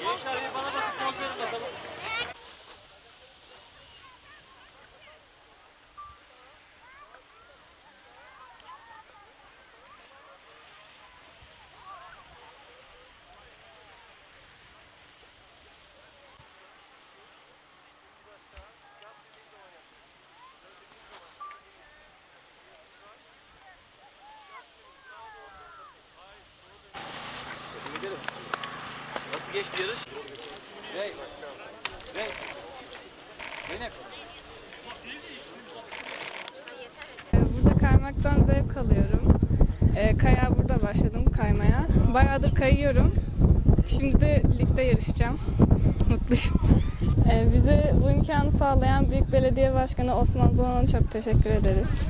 Gençler bana bakın poz verin bakalım. Nasıl geçti yarış? Rey. Rey. Zeynep. Burada kaymaktan zevk alıyorum. Ee, Kaya burada başladım kaymaya. Bayağıdır kayıyorum. Şimdi de ligde yarışacağım. Mutluyum. Ee, bize bu imkanı sağlayan Büyük Belediye Başkanı Osman Zonan'a çok teşekkür ederiz.